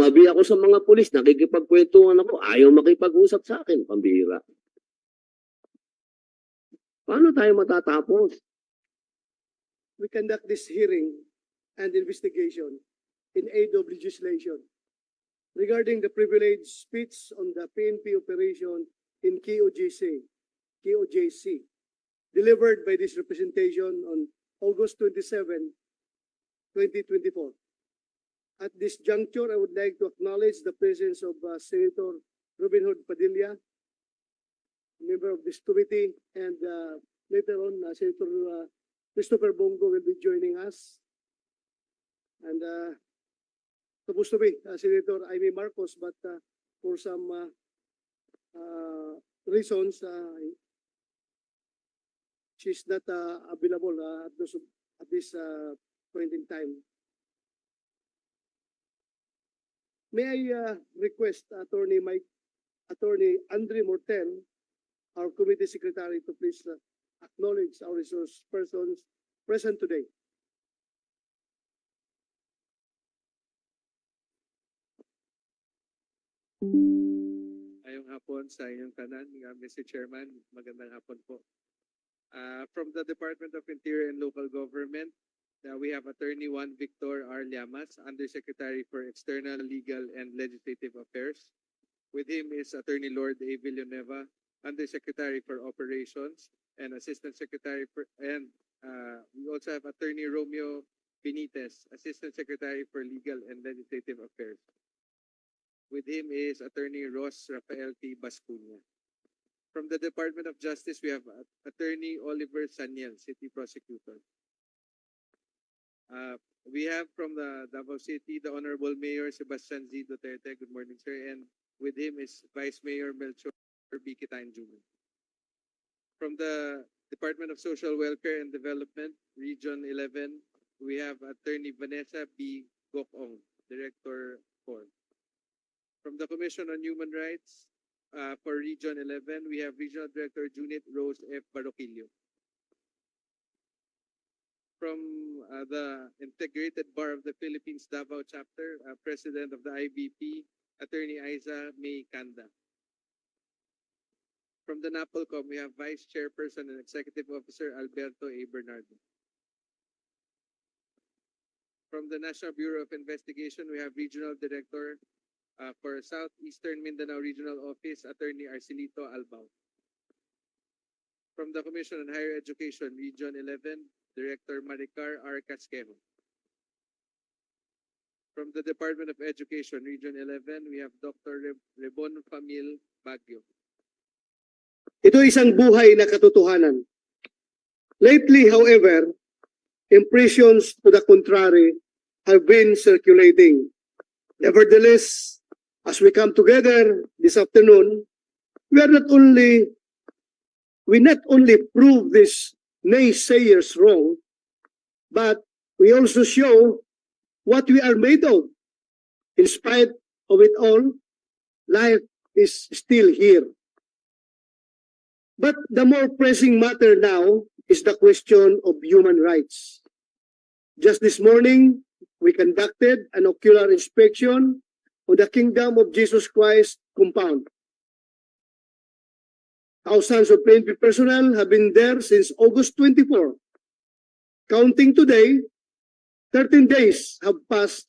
Mabi ako sa mga pulis, nakikipagkwentuhan ako, ayaw makipag-usap sa akin, pambira. Paano tayo matatapos? we conduct this hearing and investigation in aid of legislation regarding the privileged speech on the PNP operation in KOJC, KOJC, delivered by this representation on August 27, 2024. At this juncture, I would like to acknowledge the presence of uh, Senator Robin Hood Padilla, member of this committee, and uh, later on, uh, Senator uh, Christopher Bongo will be joining us. And uh, supposed to be uh, Senator Amy Marcos, but uh, for some uh, uh, reasons, uh, she's not uh, available uh, at, those, at this uh, point in time. May I uh, request Attorney Mike, Attorney Andre Mortel, our committee secretary, to please uh, acknowledge our resource persons present today. Ayong hapon sa inyong tanan, uh, Mr. Chairman, magandang hapon po. Uh, from the Department of Interior and Local Government, we have Attorney Juan Victor R. Llamas, Undersecretary for External Legal and Legislative Affairs. With him is Attorney Lord A. Villanueva, Undersecretary for Operations and Assistant Secretary for, and uh, we also have Attorney Romeo Benitez, Assistant Secretary for Legal and Legislative Affairs. With him is Attorney Ross Rafael T. Bascuña. From the Department of Justice, we have Attorney Oliver Saniel, City Prosecutor. Uh, we have from the Davao City, the Honorable Mayor Sebastian Z. Duterte. Good morning, sir. And with him is Vice Mayor Melchor B. Kitain Jr. From the Department of Social Welfare and Development, Region 11, we have Attorney Vanessa B. Gokong, Director 4. From the Commission on Human Rights, uh, for Region 11, we have Regional Director Junit Rose F. Baroquillo. From uh, the Integrated Bar of the Philippines Davao Chapter, uh, President of the IBP, Attorney Isa May Kanda. From the NAPOLCOM, we have Vice Chairperson and Executive Officer Alberto A. Bernardo. From the National Bureau of Investigation, we have Regional Director uh, for Southeastern Mindanao Regional Office, Attorney Arcelito Albao. From the Commission on Higher Education, Region 11, Director Maricar R. Casquejo. From the Department of Education, Region 11, we have Dr. Re- Rebon Famil Baguio. Ito isang buhay na katotohanan. Lately, however, impressions to the contrary have been circulating. Nevertheless, as we come together this afternoon, we are not only we not only prove these naysayers wrong, but we also show what we are made of. In spite of it all, life is still here. But the more pressing matter now is the question of human rights. Just this morning, we conducted an ocular inspection on the Kingdom of Jesus Christ compound. Thousands of PNP personnel have been there since August 24. Counting today, 13 days have passed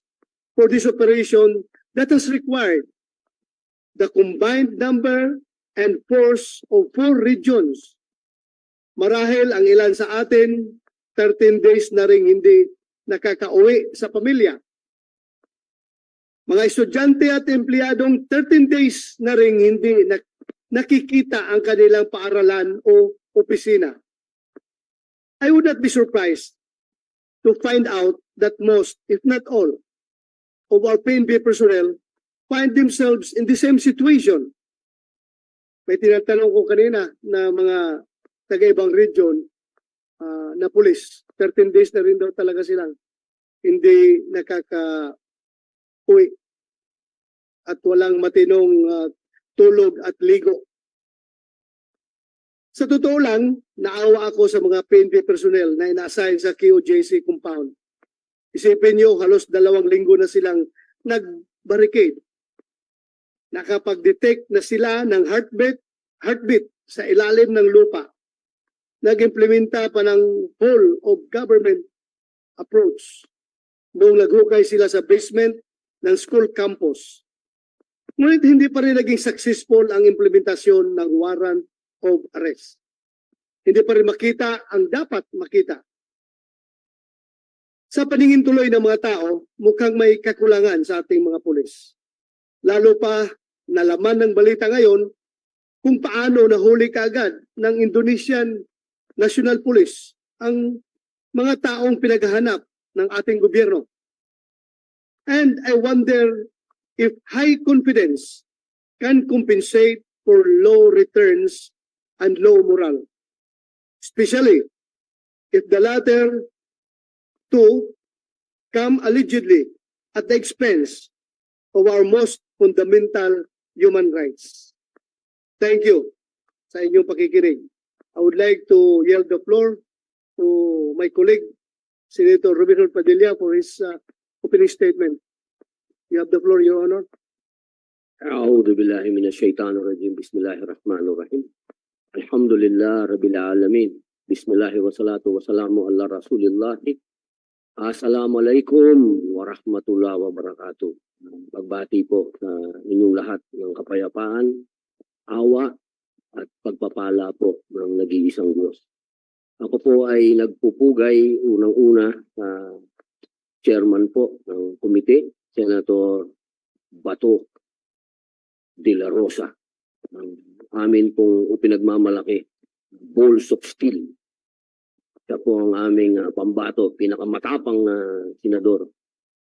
for this operation that has required the combined number and force of four regions. Marahil ang ilan sa atin, 13 days na rin hindi nakakauwi sa pamilya. Mga estudyante at empleyadong 13 days na rin hindi nak- nakikita ang kanilang paaralan o opisina. I would not be surprised to find out that most, if not all, of our PNP personnel find themselves in the same situation may tinatanong ko kanina na mga taga-ibang region ah, na pulis. 13 days na rin daw talaga silang hindi nakaka-uwi at walang matinong ah, tulog at ligo. Sa totoo lang, naawa ako sa mga PNP personnel na ina-assign sa QJC compound. Isipin nyo, halos dalawang linggo na silang nag barricade. Nakapag-detect na sila ng heartbeat, heartbeat sa ilalim ng lupa. Nag-implementa pa ng whole of government approach nung naghukay sila sa basement ng school campus. Ngunit hindi pa rin naging successful ang implementasyon ng warrant of arrest. Hindi pa rin makita ang dapat makita. Sa paningin tuloy ng mga tao, mukhang may kakulangan sa ating mga pulis. Lalo pa nalaman ng balita ngayon kung paano nahuli kaagad ng Indonesian National Police ang mga taong pinaghahanap ng ating gobyerno. And I wonder if high confidence can compensate for low returns and low morale. Especially if the latter two come allegedly at the expense of our most fundamental human rights. Thank you sa inyong pakikinig. I would like to yield the floor to my colleague, Senator Robinson Padilla, for his uh, opening statement. You have the floor, Your Honor. أعوذ بالله من الشيطان الرجيم بسم الله الرحمن الرحيم الحمد لله رب العالمين بسم الله والصلاة والسلام على رسول الله السلام عليكم ورحمة الله وبركاته Pagbati po sa inyong lahat ng kapayapaan, awa at pagpapala po ng nag-iisang Diyos. Ako po ay nagpupugay unang-una sa chairman po ng komite, Senator Bato de la Rosa. Ang amin pong pinagmamalaki, balls of steel. Siya po ang aming ah, pambato, pinakamatapang na senador.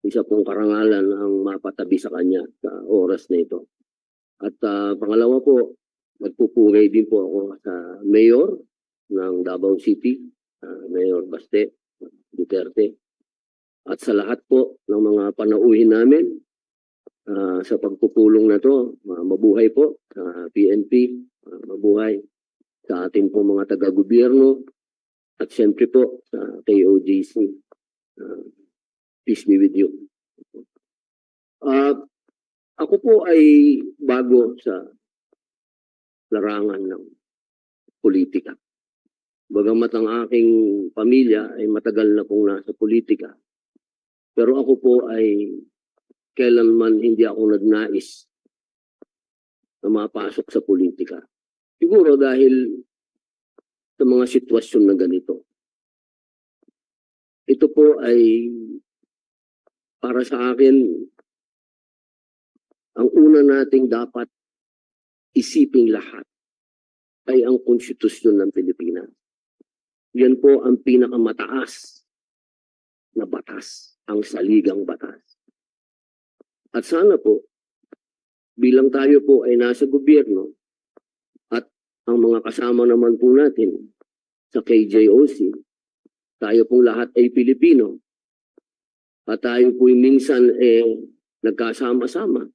Isa pong karangalan ang mapatabi sa kanya sa oras na ito. At ah, pangalawa po, nagpupugay din po ako sa mayor ng Davao City, ah, Mayor Baste Duterte. At sa lahat po ng mga panauhin namin, ah, sa pagpupulong na to. Ah, mabuhay po sa PNP, ah, mabuhay sa ating po mga taga-gobyerno at siyempre po sa KOJC. Ah, peace be with you. Ah, ako po ay bago sa larangan ng politika. Bagamat ang aking pamilya ay matagal na pong nasa politika. Pero ako po ay kailanman hindi ako nagnais na mapasok sa politika. Siguro dahil sa mga sitwasyon na ganito. Ito po ay para sa akin ang una nating dapat isiping lahat ay ang konstitusyon ng Pilipinas. Yan po ang pinakamataas na batas, ang saligang batas. At sana po, bilang tayo po ay nasa gobyerno at ang mga kasama naman po natin sa KJOC, tayo pong lahat ay Pilipino. At tayo po minsan eh nagkasama-sama.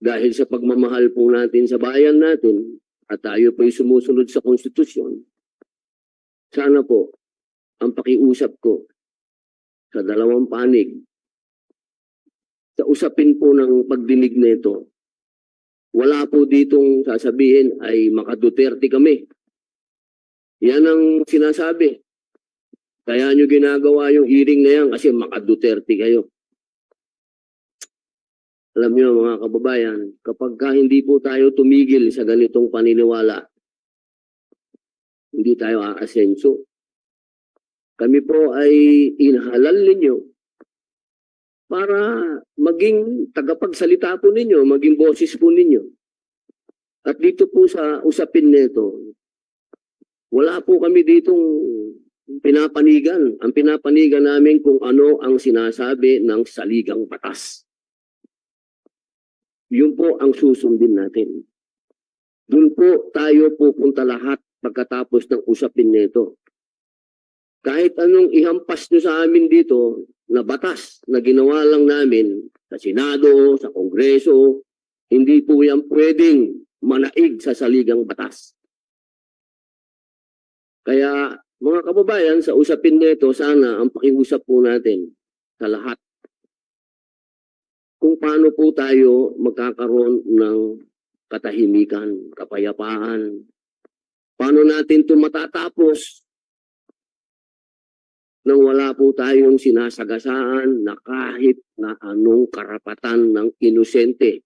Dahil sa pagmamahal po natin sa bayan natin at tayo po ay sumusunod sa konstitusyon, sana po ang pakiusap ko sa dalawang panig sa usapin po ng pagdinig nito, wala po ditong sasabihin ay makaduterte kami. Yan ang sinasabi. Kaya nyo ginagawa yung hearing na yan kasi makaduterte kayo. Alam nyo mga kababayan, kapag ka hindi po tayo tumigil sa ganitong paniniwala, hindi tayo aasenso. Kami po ay inhalal ninyo para maging tagapagsalita po ninyo, maging boses po ninyo. At dito po sa usapin nito, wala po kami ditong pinapanigan. Ang pinapanigan namin kung ano ang sinasabi ng saligang batas. Yun po ang susundin natin. Doon po tayo pupunta lahat pagkatapos ng usapin nito. Kahit anong ihampas nyo sa amin dito na batas na ginawa lang namin sa Senado, sa Kongreso, hindi po yan pwedeng manaig sa saligang batas. Kaya mga kababayan, sa usapin nito, sana ang pakiusap po natin sa lahat kung paano po tayo magkakaroon ng katahimikan, kapayapaan. Paano natin ito matatapos nang wala po tayong sinasagasaan na kahit na anong karapatan ng inosente.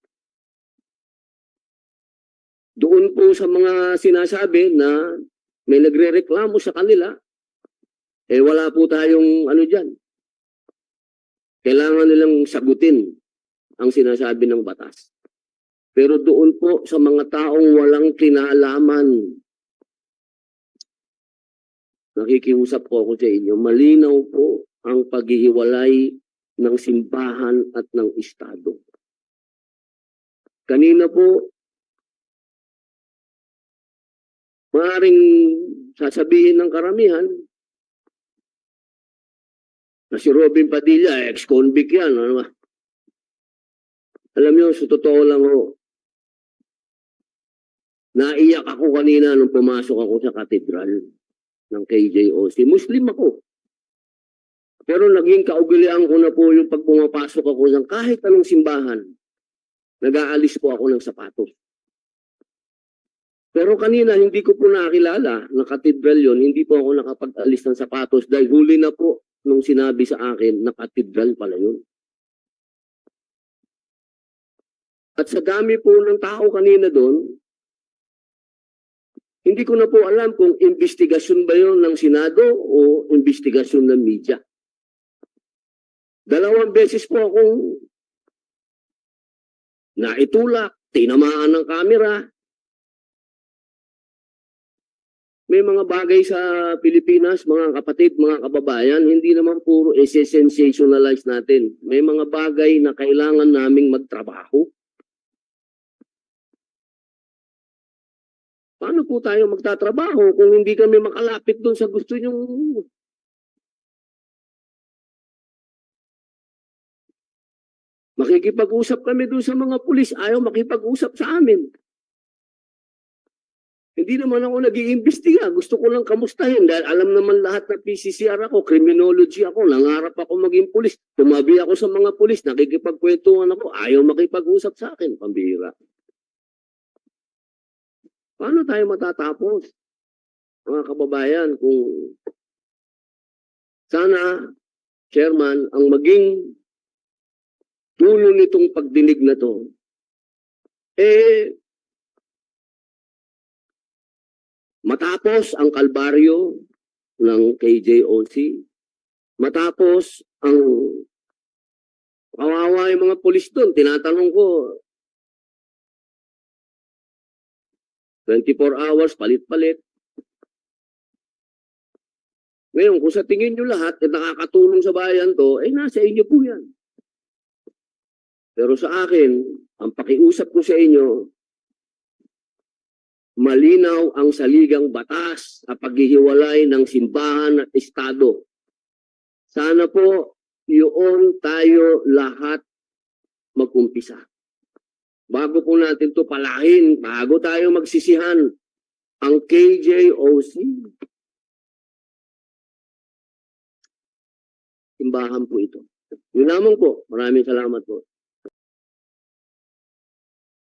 Doon po sa mga sinasabi na may nagre-reklamo sa kanila, eh wala po tayong ano dyan. Kailangan nilang sagutin ang sinasabi ng batas. Pero doon po sa mga taong walang kinalaman, nakikiusap po ako sa inyo, malinaw po ang paghihiwalay ng simbahan at ng Estado. Kanina po, maaaring sasabihin ng karamihan na si Robin Padilla, ex-convict yan. Ano? Alam niyo, sa totoo lang ho, naiyak ako kanina nung pumasok ako sa katedral ng KJOC. Muslim ako. Pero naging kaugalian ko na po yung pag pumapasok ako ng kahit anong simbahan, nag-aalis po ako ng sapatos. Pero kanina, hindi ko po nakilala na katedral yon hindi po ako nakapag-alis ng sapatos dahil huli na po nung sinabi sa akin na katedral pala yun. At sa dami po ng tao kanina doon, hindi ko na po alam kung investigasyon ba yun ng Senado o investigasyon ng media. Dalawang beses po akong naitulak, tinamaan ng kamera. May mga bagay sa Pilipinas, mga kapatid, mga kababayan, hindi naman puro sensationalize natin. May mga bagay na kailangan naming magtrabaho. Paano po tayo magtatrabaho kung hindi kami makalapit doon sa gusto nyong Makikipag-usap kami doon sa mga pulis, ayaw makipag-usap sa amin. Hindi naman ako nag-iimbestiga. Gusto ko lang kamustahin dahil alam naman lahat na PCCR ako, criminology ako, nangarap ako maging pulis. Tumabi ako sa mga pulis, nakikipagkwentuhan ako, ayaw makipag-usap sa akin. Pambihira. Paano tayo matatapos? Mga kababayan, kung sana, Chairman, ang maging dulo nitong pagdinig na to, eh, matapos ang kalbaryo ng KJOC, matapos ang kawawa yung mga polis doon, tinatanong ko, 24 hours, palit-palit. Ngayon, kung sa tingin nyo lahat, eh, nakakatulong sa bayan to, eh nasa inyo po yan. Pero sa akin, ang pakiusap ko sa inyo, malinaw ang saligang batas sa paghihiwalay ng simbahan at estado. Sana po, yun tayo lahat mag-umpisa. Bago po natin to palahin, bago tayo magsisihan, ang KJOC, simbahan po ito. Yun lamang po. Maraming salamat po.